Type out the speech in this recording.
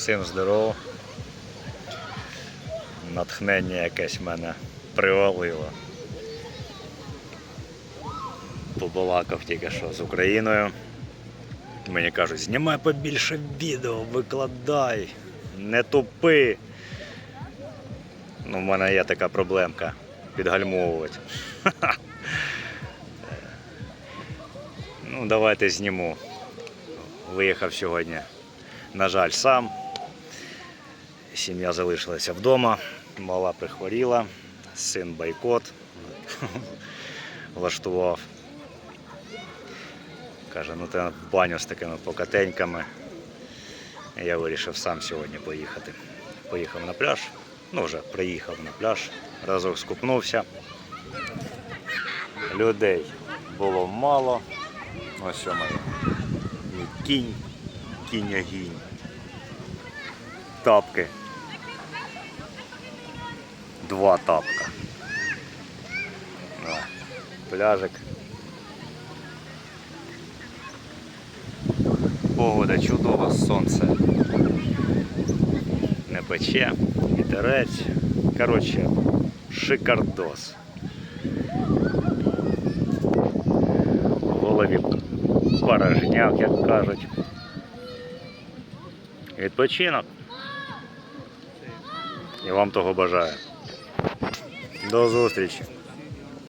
Всім здорово. Натхнення якесь в мене привалило. Побалакав тільки що з Україною. Мені кажуть, знімай побільше відео, викладай, не тупи. Ну, в мене є така проблемка підгальмовувати. Ну, давайте зніму. Виїхав сьогодні, на жаль, сам. Сім'я залишилася вдома, мала прихворіла, син бойкот влаштував. Каже, ну ти в баню з такими покатеньками. Я вирішив сам сьогодні поїхати. Поїхав на пляж. Ну, вже приїхав на пляж, разок скупнувся. Людей було мало. Ось моє. Мій Кінь, кінь-гінь. Тапки. Два тапка. Да. Пляжик. Погода чудова, сонце не пече, вітерець. Коротше, шикардос. В голові порожняк, як кажуть. Відпочинок. І вам того бажаю. До зустрічі.